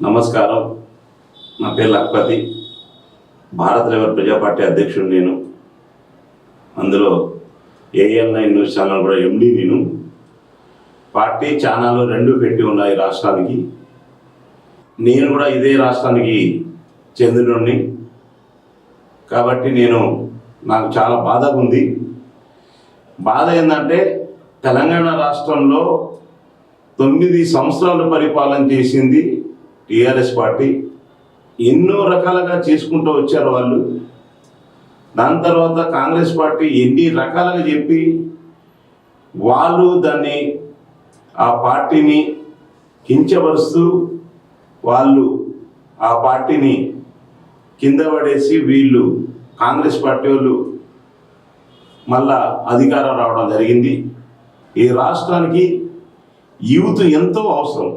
నమస్కారం. నా పేరు లక్పతి. భారత లేబర్ ప్రజా పార్టీ అధ్యక్షుడు నేను. అందులో ఏఎల్ నైన్ న్యూస్ ఛానల్ కూడా ఎండి నేను. పార్టీ ఛానల్ రెండు పెట్టి ఉన్నాయి రాష్ట్రానికి. నేను కూడా ఇదే రాష్ట్రానికి చెందినోడిని. కాబట్టి నేను నాకు చాలా బాధగా ఉంది. బాధ ఏంటంటే తెలంగాణ రాష్ట్రంలో తొమ్మిది సంవత్సరాలు పరిపాలన చేసింది టీఆర్ఎస్ పార్టీ ఎన్నో రకాలుగా చేసుకుంటూ వచ్చారు వాళ్ళు. దాని తర్వాత కాంగ్రెస్ పార్టీ ఎన్ని రకాలుగా చెప్పి వాళ్ళు దాన్ని ఆ పార్టీని కించపరుస్తూ వాళ్ళు ఆ పార్టీని కింద పడేసి వీళ్ళు కాంగ్రెస్ పార్టీ వాళ్ళు మళ్ళా అధికారం రావడం జరిగింది. ఈ రాష్ట్రానికి యూత్ ఎంతో అవసరం.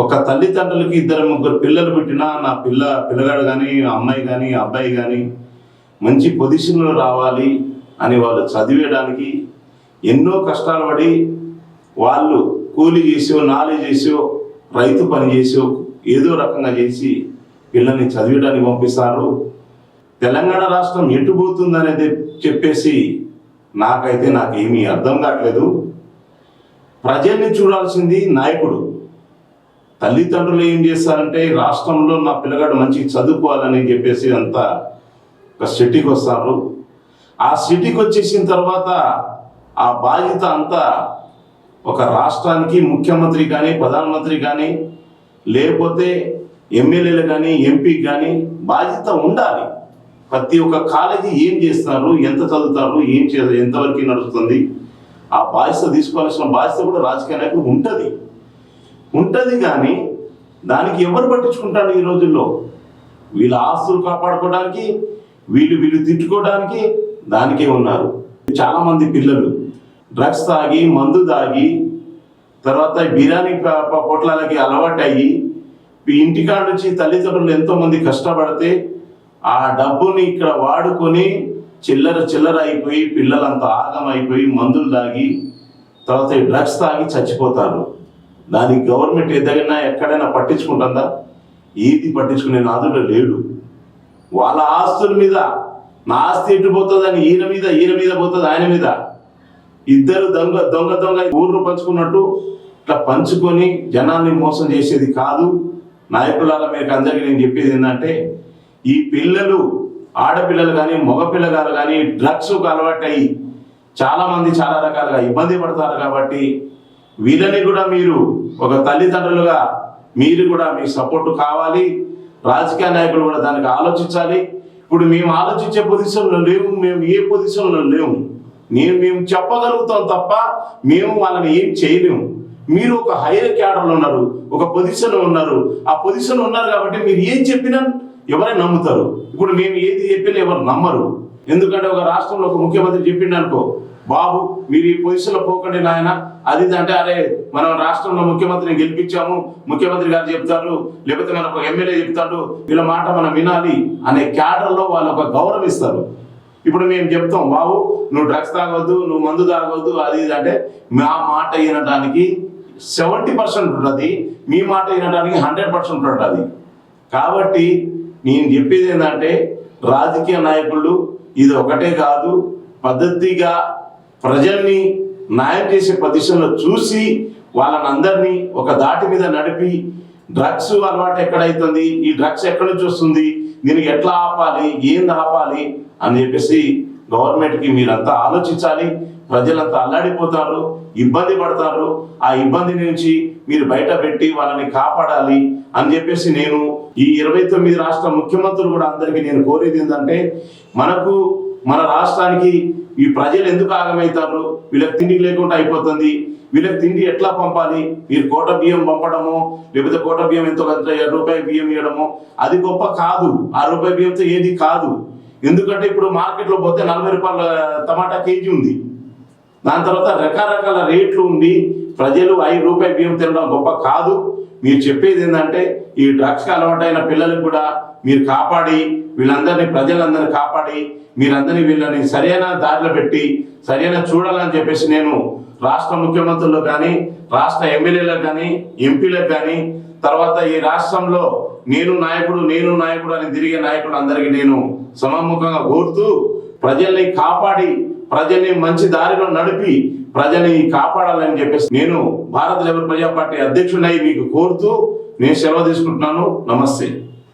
ఒక తల్లిదండ్రులకి ఇద్దరు ముగ్గురు పిల్లలు పుట్టినా నా పిల్ల పిల్లగాడు కానీ అమ్మాయి కానీ అబ్బాయి కానీ మంచి పొజిషన్లో రావాలి అని వాళ్ళు చదివేయడానికి ఎన్నో కష్టాలు పడి వాళ్ళు కూలి చేసో నాలి చేసో రైతు పని చేసో ఏదో రకంగా చేసి పిల్లల్ని చదివడానికి పంపిస్తారు. తెలంగాణ రాష్ట్రం ఎటు పోతుందనేది చెప్పేసి నాకైతే నాకేమీ అర్థం కావట్లేదు. ప్రజల్ని చూడాల్సింది నాయకుడు. తల్లిదండ్రులు ఏం చేస్తారంటే రాష్ట్రంలో నా పిల్లగాడు మంచి చదువుకోవాలని చెప్పేసి అంతా ఒక సిటీకి వస్తారు. ఆ సిటీకి వచ్చేసిన తర్వాత ఆ బాధ్యత అంతా ఒక రాష్ట్రానికి ముఖ్యమంత్రి కానీ ప్రధానమంత్రి కానీ లేకపోతే ఎమ్మెల్యేలు కానీ ఎంపీకి కానీ బాధ్యత ఉండాలి. ప్రతి ఒక్క కాలేజీ ఏం చేస్తారు ఎంత చదువుతారు ఏం చే ఎంతవరకు నడుస్తుంది ఆ బాధ్యత తీసుకోవాల్సిన బాధ్యత కూడా రాజకీయ నాయకులు ఉంటుంది. ఉంటుంది కానీ దానికి ఎవరు పట్టించుకుంటారు ఈ రోజుల్లో? వీళ్ళ ఆస్తులు కాపాడుకోవడానికి వీళ్ళు వీళ్ళు తిట్టుకోవడానికి దానికే ఉన్నారు. చాలా మంది పిల్లలు డ్రగ్స్ తాగి మందు తాగి తర్వాత బిర్యానీ ప- పొట్లాలకి అలవాటు అయ్యి ఇంటికాడ నుంచి తల్లిదండ్రులు ఎంతో మంది కష్టపడితే ఆ డబ్బుని ఇక్కడ వాడుకొని చిల్లర చిల్లర అయిపోయి పిల్లలంతా ఆగమైపోయి మందులు తాగి తర్వాత డ్రగ్స్ తాగి చచ్చిపోతారు. దానికి గవర్నమెంట్ ఏదైనా ఎక్కడైనా పట్టించుకుంటుందా? ఏది పట్టించుకునే నాదుడు లేడు. వాళ్ళ ఆస్తుల మీద నా ఆస్తి ఎటు పోతుందని ఈయన మీద ఈయన మీద పోతుంది ఆయన మీద. ఇద్దరు దొంగ దొంగ దొంగ ఊర్లు పంచుకున్నట్టు ఇట్లా పంచుకొని జనాన్ని మోసం చేసేది కాదు. నాయకులాల మీకు అందరికీ నేను చెప్పేది ఏంటంటే ఈ పిల్లలు ఆడపిల్లలు కానీ మగపిల్లగాలు కానీ డ్రగ్స్కు అలవాటయ్యి అయ్యి చాలామంది చాలా రకాలుగా ఇబ్బంది పడతారు కాబట్టి వీళ్ళని కూడా మీరు ఒక తల్లిదండ్రులుగా మీరు కూడా మీ సపోర్ట్ కావాలి. రాజకీయ నాయకులు కూడా దానికి ఆలోచించాలి. ఇప్పుడు మేము ఆలోచించే పొజిషన్లో లేవు మేము ఏ పొజిషన్లో లేవు నేను మేము చెప్పగలుగుతాం తప్ప మేము వాళ్ళని ఏం చేయలేము. మీరు ఒక హైయర్ క్యాడర్లో ఉన్నారు ఒక పొజిషన్ ఉన్నారు. ఆ పొజిషన్ ఉన్నారు కాబట్టి మీరు ఏం చెప్పినా ఎవరైనా నమ్ముతారు. ఇప్పుడు మేము ఏది చెప్పినా ఎవరు నమ్మరు. ఎందుకంటే ఒక రాష్ట్రంలో ఒక ముఖ్యమంత్రి చెప్పిండు అనుకో బాబు మీరు ఈ పొజిషన్లో పోకండి నాయన. అది ఇది అంటే అరే మనం రాష్ట్రంలో ముఖ్యమంత్రిని గెలిపించాము ముఖ్యమంత్రి గారు చెప్తారు లేకపోతే మనకు ఎమ్మెల్యే చెప్తాడు వీళ్ళ మాట మనం వినాలి అనే క్యాడర్లో వాళ్ళు ఒక గౌరవిస్తారు ఇప్పుడు మేము చెప్తాం బాబు నువ్వు డ్రగ్స్ తాగొద్దు నువ్వు మందు తాగొద్దు అది ఇది అంటే మా మాట వినడానికి సెవెంటీ పర్సెంట్ ఉంటుంది మీ మాట వినడానికి హండ్రెడ్ పర్సెంట్ ఉంటుంది. కాబట్టి నేను చెప్పేది ఏంటంటే రాజకీయ నాయకులు ఇది ఒకటే కాదు పద్ధతిగా ప్రజల్ని న్యాయం చేసే పొజిషన్లో చూసి వాళ్ళని అందరినీ ఒక దాటి మీద నడిపి డ్రగ్స్ అలవాటు ఎక్కడైతుంది? ఈ డ్రగ్స్ ఎక్కడి నుంచి వస్తుంది? దీనికి ఎట్లా ఆపాలి? ఏంది ఆపాలి? అని చెప్పేసి గవర్నమెంట్కి మీరంతా ఆలోచించాలి. ప్రజలంతా అల్లాడిపోతారు ఇబ్బంది పడతారు. ఆ ఇబ్బంది నుంచి మీరు బయట పెట్టి వాళ్ళని కాపాడాలి అని చెప్పేసి నేను ఈ ఇరవై తొమ్మిది రాష్ట్ర ముఖ్యమంత్రులు కూడా అందరికీ నేను కోరేది ఏంటంటే మనకు మన రాష్ట్రానికి ఈ ప్రజలు ఎందుకు ఆగమవుతారు వీళ్ళకి తిండి లేకుండా అయిపోతుంది. వీళ్ళకి తిండి ఎట్లా పంపాలి? మీరు కోట బియ్యం పంపడము లేకపోతే కోట బియ్యం ఎంతో రూపాయి బియ్యం ఇవ్వడము అది గొప్ప కాదు. ఆ రూపాయి బియ్యంతో ఏది కాదు. ఎందుకంటే ఇప్పుడు మార్కెట్లో పోతే నలభై రూపాయల టమాటా కేజీ ఉంది. దాని తర్వాత రకరకాల రేట్లు ఉండి ప్రజలు ఐదు రూపాయి బియ్యం తినడం గొప్ప కాదు. మీరు చెప్పేది ఏంటంటే ఈ డ్రగ్స్కి అలవాటైన పిల్లలకు కూడా మీరు కాపాడి వీళ్ళందరినీ ప్రజలందరినీ కాపాడి మీరందరినీ వీళ్ళని సరైన దారిలో పెట్టి సరైన చూడాలని చెప్పేసి నేను రాష్ట్ర ముఖ్యమంత్రులకు కానీ రాష్ట్ర ఎమ్మెల్యేలకు కానీ ఎంపీలకు కానీ తర్వాత ఈ రాష్ట్రంలో నేను నాయకుడు నేను నాయకుడు అని తిరిగే నాయకుడు అందరికీ నేను సమముఖంగా కోరుతూ ప్రజల్ని కాపాడి ప్రజల్ని మంచి దారిలో నడిపి ప్రజల్ని కాపాడాలని చెప్పేసి నేను భారత లేబర్ ప్రజా పార్టీ అధ్యక్షుడై మీకు కోరుతూ నేను సెలవు తీసుకుంటున్నాను. నమస్తే.